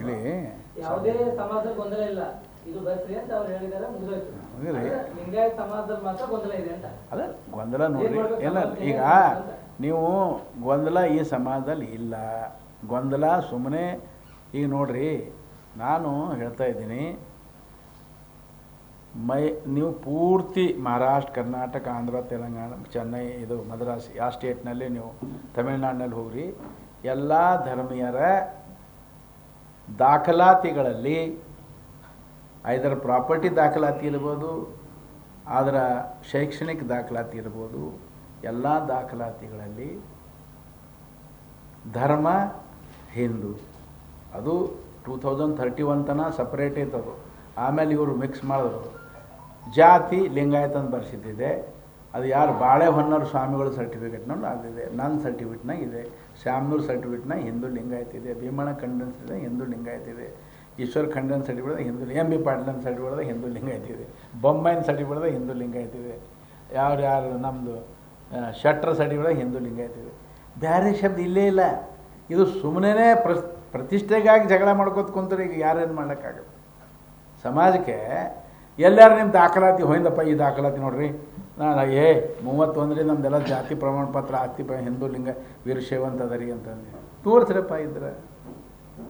ಇಲ್ಲಿ ಯಾವುದೇ ಸಮಾಜದಲ್ಲಿ ಗೊಂದಲ ಇಲ್ಲ. ಇದು ಅಂತ ಅವ್ರು ಹೇಳಿದಾರೆ ಮುಗಿದೋಯ್ತು. ಮುಗಿದ್ರಿ? ಆದ್ರೆ ಲಿಂಗಾಯತ್ ಸಮಾಜದಲ್ಲಿ ಮಾತ್ರ ಗೊಂದಲ ಇದೆ ಅಂತ. ಅದ ಗೊಂದಲ ಎಲ್ಲ ಈಗ ನೀವು ಗೊಂದಲ ಈ ಸಮಾಜದಲ್ಲಿ ಇಲ್ಲ. ಗೊಂದಲ ಸುಮ್ಮನೆ ಈಗ ನೋಡ್ರಿ ನಾನು ಹೇಳ್ತಾ ಇದ್ದೀನಿ ಮೈ ನೀವು ಪೂರ್ತಿ ಮಹಾರಾಷ್ಟ್ರ ಕರ್ನಾಟಕ ಆಂಧ್ರ ತೆಲಂಗಾಣ ಚೆನ್ನೈ ಇದು ಮದ್ರಾಸ್ ಯಾವ ಸ್ಟೇಟ್ನಲ್ಲಿ ನೀವು ತಮಿಳ್ನಾಡಿನಲ್ಲಿ ಹೋಗ್ರಿ. ಎಲ್ಲ ಧರ್ಮೀಯರ ದಾಖಲಾತಿಗಳಲ್ಲಿ ಐದರ ಪ್ರಾಪರ್ಟಿ ದಾಖಲಾತಿ ಇರ್ಬೋದು ಅದರ ಶೈಕ್ಷಣಿಕ ದಾಖಲಾತಿ ಇರ್ಬೋದು, ಎಲ್ಲ ದಾಖಲಾತಿಗಳಲ್ಲಿ ಧರ್ಮ, ಹಿಂದೂ. ಅದು ಟೂ ತೌಸಂಡ್ ತರ್ಟಿ ಒನ್ ತನಕ ಸಪ್ರೇಟ್ ಇತ್ತು ಆಮೇಲೆ ಇವರು ಮಿಕ್ಸ್ ಮಾಡಿದ್ರು. ಜಾತಿ ಲಿಂಗಾಯತನ ಬರ್ಸಿದ್ದಿದೆ ಅದು ಯಾರು ಬಾಳೆ ಹೊನ್ನೂರು ಸ್ವಾಮಿಗಳ ಸರ್ಟಿಫಿಕೇಟ್ನಲ್ಲಿ ಅದಿದೆ. ನನ್ನ ಸರ್ಟಿಫಿಕೇಟ್ನಾಗ ಇದೆ. ಶ್ಯಾಮ್ನೂರ್ ಸರ್ಟಿಫಿಕೇಟ್ನಾಗ ಹಿಂದೂ ಲಿಂಗಾಯತ ಇದೆ. ಭೀಮಣ್ಣ ಖಂಡನ್ ಸರ್ಟಿಫಿಕೇಟ್ ಹಿಂದೂ ಲಿಂಗಾಯತ ಇದೆ. Eshwar Khandan certificate Hindu M B Patil certificate Hindu Lingayat ಇದೆ. ಬೊಮ್ಮಾಯಿನ ಸರ್ಟಿಫಿಕೇಟ್ ಹಿಂದೂ ಲಿಂಗಾಯತ ಇದೆ. ಯಾರು ಯಾರು ನಮ್ಮದು ಶಟ್ರ ಸರ್ಟಿಫಿಕೇಟ್ ಹಿಂದೂ ಲಿಂಗಾಯತ ಇದೆ. ಬೇರೆ ಶಬ್ದ ಇಲ್ಲೇ ಇಲ್ಲ. ಇದು ಸುಮ್ಮನೆ ಪ್ರಸ್, ಪ್ರತಿಷ್ಠೆಗಾಗಿ ಜಗಳ ಮಾಡ್ಕೋತ ಕುಂತ್ರೆ ಈಗ ಯಾರೇನು ಮಾಡೋಕ್ಕಾಗಲ್ಲ ಸಮಾಜಕ್ಕೆ ಎಲ್ಲರೂ ನಿಮ್ಮ ದಾಖಲಾತಿ ಹೋಯ್ದಪ್ಪ, ಈ ದಾಖಲಾತಿ ನೋಡ್ರಿ. ನಾನು ಏ ಮೂವತ್ತೊಂದರಿಂದ ನಮ್ದೆಲ್ಲ ಜಾತಿ ಪ್ರಮಾಣ ಪತ್ರ ಆಸ್ತಿ ಹಿಂದೂ ಲಿಂಗ ವೀರಶೈವಂತ ರೀ ಅಂತಂದೆ. ತೋರಿಸ್ರಪ್ಪ ಇದ್ರೆ.